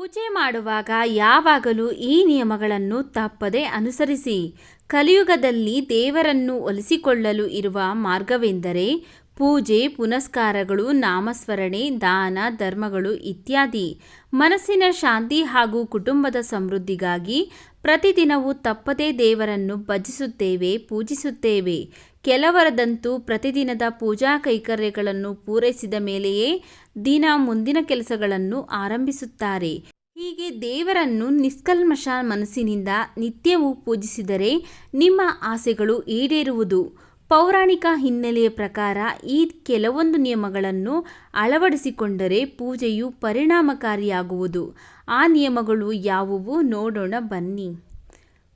ಪೂಜೆ ಮಾಡುವಾಗ ಯಾವಾಗಲೂ ಈ ನಿಯಮಗಳನ್ನು ತಪ್ಪದೆ ಅನುಸರಿಸಿ. ಕಲಿಯುಗದಲ್ಲಿ ದೇವರನ್ನು ಒಲಿಸಿಕೊಳ್ಳಲು ಇರುವ ಮಾರ್ಗವೆಂದರೆ ಪೂಜೆ, ಪುನಸ್ಕಾರಗಳು, ನಾಮಸ್ಮರಣೆ, ದಾನ, ಧರ್ಮಗಳು ಇತ್ಯಾದಿ. ಮನಸ್ಸಿನ ಶಾಂತಿ ಹಾಗೂ ಕುಟುಂಬದ ಸಮೃದ್ಧಿಗಾಗಿ ಪ್ರತಿದಿನವೂ ತಪ್ಪದೇ ದೇವರನ್ನು ಭಜಿಸುತ್ತೇವೆ, ಪೂಜಿಸುತ್ತೇವೆ. ಕೆಲವರದಂತೂ ಪ್ರತಿದಿನದ ಪೂಜಾ ಕೈಕರ್ಯಗಳನ್ನು ಪೂರೈಸಿದ ಮೇಲೆಯೇ ದಿನ ಮುಂದಿನ ಕೆಲಸಗಳನ್ನು ಆರಂಭಿಸುತ್ತಾರೆ. ಹೀಗೆ ದೇವರನ್ನು ನಿಷ್ಕಲ್ಮಶ ಮನಸ್ಸಿನಿಂದ ನಿತ್ಯವೂ ಪೂಜಿಸಿದರೆ ನಿಮ್ಮ ಆಸೆಗಳು ಈಡೇರುವುದು. ಪೌರಾಣಿಕ ಹಿನ್ನೆಲೆಯ ಪ್ರಕಾರ ಈ ಕೆಲವೊಂದು ನಿಯಮಗಳನ್ನು ಅಳವಡಿಸಿಕೊಂಡರೆ ಪೂಜೆಯು ಪರಿಣಾಮಕಾರಿಯಾಗುವುದು. ಆ ನಿಯಮಗಳು ಯಾವುವು ನೋಡೋಣ ಬನ್ನಿ.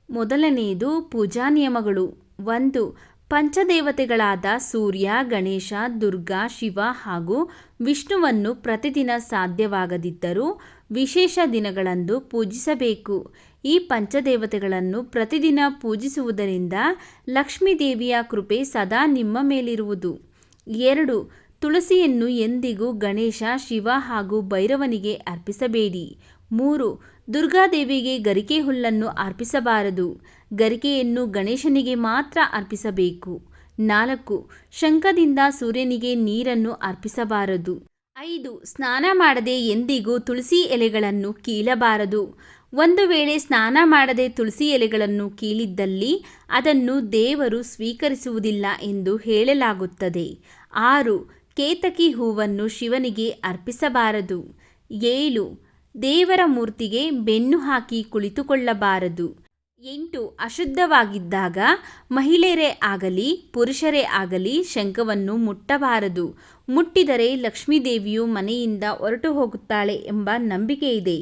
ಮೊದಲನೆಯದು ಪೂಜಾ ನಿಯಮಗಳು. ಒಂದು, ಪಂಚದೇವತೆಗಳಾದ ಸೂರ್ಯ, ಗಣೇಶ, ದುರ್ಗಾ, ಶಿವ ಹಾಗೂ ವಿಷ್ಣುವನ್ನು ಪ್ರತಿದಿನ ಸಾಧ್ಯವಾಗದಿದ್ದರೂ ವಿಶೇಷ ದಿನಗಳಂದು ಪೂಜಿಸಬೇಕು. ಈ ಪಂಚದೇವತೆಗಳನ್ನು ಪ್ರತಿದಿನ ಪೂಜಿಸುವುದರಿಂದ ಲಕ್ಷ್ಮೀದೇವಿಯ ಕೃಪೆ ಸದಾ ನಿಮ್ಮ ಮೇಲಿರುವುದು. ಎರಡು, ತುಳಸಿಯನ್ನು ಎಂದಿಗೂ ಗಣೇಶ, ಶಿವ ಹಾಗೂ ಭೈರವನಿಗೆ ಅರ್ಪಿಸಬೇಡಿ. ಮೂರು, ದುರ್ಗಾದೇವಿಗೆ ಗರಿಕೆ ಹುಲ್ಲನ್ನು ಅರ್ಪಿಸಬಾರದು. ಗರಿಕೆಯನ್ನು ಗಣೇಶನಿಗೆ ಮಾತ್ರ ಅರ್ಪಿಸಬೇಕು. ನಾಲ್ಕು, ಶಂಖದಿಂದ ಸೂರ್ಯನಿಗೆ ನೀರನ್ನು ಅರ್ಪಿಸಬಾರದು. ಐದು, ಸ್ನಾನ ಮಾಡದೆ ಎಂದಿಗೂ ತುಳಸಿ ಎಲೆಗಳನ್ನು ಕೀಳಬಾರದು. ಒಂದು ವೇಳೆ ಸ್ನಾನ ಮಾಡದೆ ತುಳಸಿ ಎಲೆಗಳನ್ನು ಕೀಳಿದ್ದಲ್ಲಿ ಅದನ್ನು ದೇವರು ಸ್ವೀಕರಿಸುವುದಿಲ್ಲ ಎಂದು ಹೇಳಲಾಗುತ್ತದೆ. ಆರು, ಕೇತಕಿ ಹೂವನ್ನು ಶಿವನಿಗೆ ಅರ್ಪಿಸಬಾರದು. ಏಳು, ದೇವರ ಮೂರ್ತಿಗೆ ಬೆನ್ನು ಹಾಕಿ ಕುಳಿತುಕೊಳ್ಳಬಾರದು. ಎಂಟು ಅಶುದ್ಧವಾಗಿದ್ದಾಗ ಮಹಿಳೆಯರೇ ಆಗಲಿ, ಪುರುಷರೇ ಆಗಲಿ ಶಂಖವನ್ನು ಮುಟ್ಟಬಾರದು. ಮುಟ್ಟಿದರೆ ಲಕ್ಷ್ಮೀದೇವಿಯು ಮನೆಯಿಂದ ಹೊರಟು ಹೋಗುತ್ತಾಳೆ ಎಂಬ ನಂಬಿಕೆ ಇದೆ.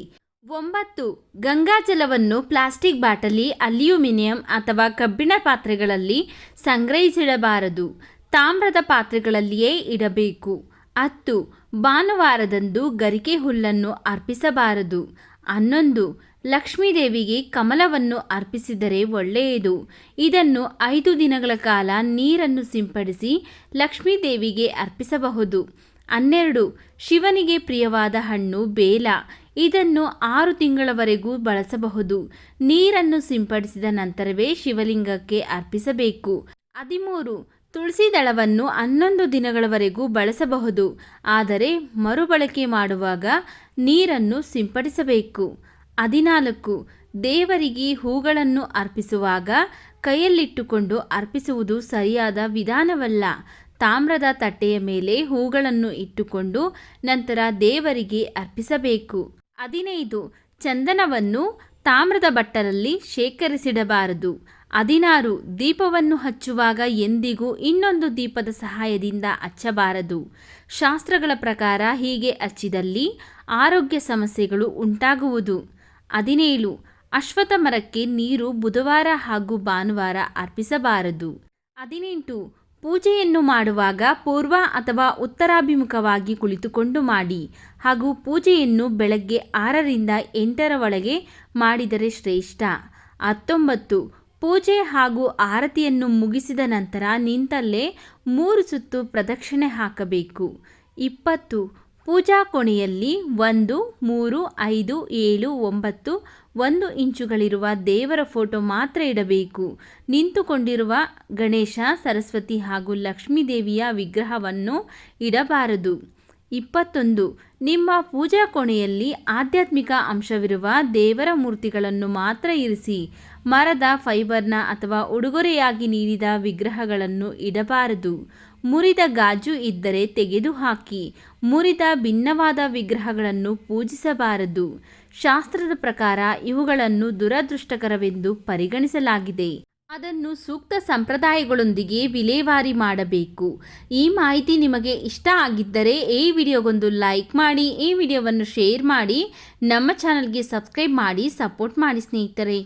ಒಂಬತ್ತು, ಗಂಗಾಜಲವನ್ನು ಪ್ಲಾಸ್ಟಿಕ್ ಬಾಟಲಿ, ಅಲ್ಯೂಮಿನಿಯಂ ಅಥವಾ ಕಬ್ಬಿಣ ಪಾತ್ರೆಗಳಲ್ಲಿ ಸಂಗ್ರಹಿಸಿಡಬಾರದು. ತಾಮ್ರದ ಪಾತ್ರೆಗಳಲ್ಲಿಯೇ ಇಡಬೇಕು. ಹತ್ತು, ಭಾನುವಾರದಂದು ಗರಿಕೆ ಹುಲ್ಲನ್ನು ಅರ್ಪಿಸಬಾರದು. ಹನ್ನೊಂದು ಲಕ್ಷ್ಮೀದೇವಿಗೆ ಕಮಲವನ್ನು ಅರ್ಪಿಸಿದರೆ ಒಳ್ಳೆಯದು. ಇದನ್ನು ಐದು ದಿನಗಳ ಕಾಲ ನೀರನ್ನು ಸಿಂಪಡಿಸಿ ಲಕ್ಷ್ಮೀದೇವಿಗೆ ಅರ್ಪಿಸಬಹುದು. ಹನ್ನೆರಡು, ಶಿವನಿಗೆ ಪ್ರಿಯವಾದ ಹಣ್ಣು ಬೇಲ. ಇದನ್ನು ಆರು ತಿಂಗಳವರೆಗೂ ಬಳಸಬಹುದು. ನೀರನ್ನು ಸಿಂಪಡಿಸಿದ ನಂತರವೇ ಶಿವಲಿಂಗಕ್ಕೆ ಅರ್ಪಿಸಬೇಕು. ಹದಿಮೂರು, ತುಳಸಿ ದಳವನ್ನು ಹನ್ನೊಂದು ದಿನಗಳವರೆಗೂ ಬಳಸಬಹುದು. ಆದರೆ ಮರುಬಳಕೆ ಮಾಡುವಾಗ ನೀರನ್ನು ಸಿಂಪಡಿಸಬೇಕು. ಹದಿನಾಲ್ಕು. ದೇವರಿಗೆ ಹೂಗಳನ್ನು ಅರ್ಪಿಸುವಾಗ ಕೈಯಲ್ಲಿಟ್ಟುಕೊಂಡು ಅರ್ಪಿಸುವುದು ಸರಿಯಾದ ವಿಧಾನವಲ್ಲ. ತಾಮ್ರದ ತಟ್ಟೆಯ ಮೇಲೆ ಹೂಗಳನ್ನು ಇಟ್ಟುಕೊಂಡು ನಂತರ ದೇವರಿಗೆ ಅರ್ಪಿಸಬೇಕು. ಹದಿನೈದು. ಚಂದನವನ್ನು ತಾಮ್ರದ ಬಟ್ಟರಲ್ಲಿ ಶೇಖರಿಸಿಡಬಾರದು. ಹದಿನಾರು. ದೀಪವನ್ನು ಹಚ್ಚುವಾಗ ಎಂದಿಗೂ ಇನ್ನೊಂದು ದೀಪದ ಸಹಾಯದಿಂದ ಹಚ್ಚಬಾರದು. ಶಾಸ್ತ್ರಗಳ ಪ್ರಕಾರ ಹೀಗೆ ಹಚ್ಚಿದಲ್ಲಿ ಆರೋಗ್ಯ ಸಮಸ್ಯೆಗಳು ಉಂಟಾಗುವುದು. ಹದಿನೇಳು ಅಶ್ವಥ ಮರಕ್ಕೆ ನೀರು ಬುಧವಾರ ಹಾಗೂ ಭಾನುವಾರ ಅರ್ಪಿಸಬಾರದು. ಹದಿನೆಂಟು, ಪೂಜೆಯನ್ನು ಮಾಡುವಾಗ ಪೂರ್ವ ಅಥವಾ ಉತ್ತರಾಭಿಮುಖವಾಗಿ ಕುಳಿತುಕೊಂಡು ಮಾಡಿ ಹಾಗೂ ಪೂಜೆಯನ್ನು ಬೆಳಗ್ಗೆ ಆರರಿಂದ ಎಂಟರ ಒಳಗೆ ಮಾಡಿದರೆ ಶ್ರೇಷ್ಠ. ಹತ್ತೊಂಬತ್ತು, ಪೂಜೆ ಹಾಗೂ ಆರತಿಯನ್ನು ಮುಗಿಸಿದ ನಂತರ ನಿಂತಲ್ಲೇ ಮೂರು ಸುತ್ತು ಪ್ರದಕ್ಷಿಣೆ ಹಾಕಬೇಕು. ಇಪ್ಪತ್ತು ಪೂಜಾ ಕೋಣೆಯಲ್ಲಿ ಒಂದು, ಮೂರು, ಐದು, ಏಳು, ಒಂಬತ್ತು, ಒಂದು ಇಂಚುಗಳಿರುವ ದೇವರ ಫೋಟೋ ಮಾತ್ರ ಇಡಬೇಕು. ನಿಂತುಕೊಂಡಿರುವ ಗಣೇಶ, ಸರಸ್ವತಿ ಹಾಗೂ ಲಕ್ಷ್ಮೀ ದೇವಿಯ ವಿಗ್ರಹವನ್ನು ಇಡಬಾರದು. ಇಪ್ಪತ್ತೊಂದು, ನಿಮ್ಮ ಪೂಜಾ ಕೋಣೆಯಲ್ಲಿ ಆಧ್ಯಾತ್ಮಿಕ ಅಂಶವಿರುವ ದೇವರ ಮೂರ್ತಿಗಳನ್ನು ಮಾತ್ರ ಇರಿಸಿ. ಮರದ ಫೈಬರ್ನ ಅಥವಾ ಉಡುಗೊರೆಯಾಗಿ ನೀಡಿದ ವಿಗ್ರಹಗಳನ್ನು ಇಡಬಾರದು. ಮುರಿದ ಗಾಜು ಇದ್ದರೆ ತೆಗೆದುಹಾಕಿ, ಮುರಿದ ಭಿನ್ನವಾದ ವಿಗ್ರಹಗಳನ್ನು ಪೂಜಿಸಬಾರದು. ಶಾಸ್ತ್ರದ ಪ್ರಕಾರ ಇವುಗಳನ್ನು ದುರದೃಷ್ಟಕರವೆಂದು ಪರಿಗಣಿಸಲಾಗಿದೆ. ಅದನ್ನು ಸೂಕ್ತ ಸಂಪ್ರದಾಯಗಳೊಂದಿಗೆ ವಿಲೇವಾರಿ ಮಾಡಬೇಕು. ಈ ಮಾಹಿತಿ ನಿಮಗೆ ಇಷ್ಟ ಆಗಿದ್ದರೆ ಈ ವಿಡಿಯೋಗೊಂದು ಲೈಕ್ ಮಾಡಿ, ಈ ವಿಡಿಯೋವನ್ನು ಶೇರ್ ಮಾಡಿ, ನಮ್ಮ ಚಾನಲ್ಗೆ ಸಬ್ಸ್ಕ್ರೈಬ್ ಮಾಡಿ, ಸಪೋರ್ಟ್ ಮಾಡಿ ಸ್ನೇಹಿತರೆ.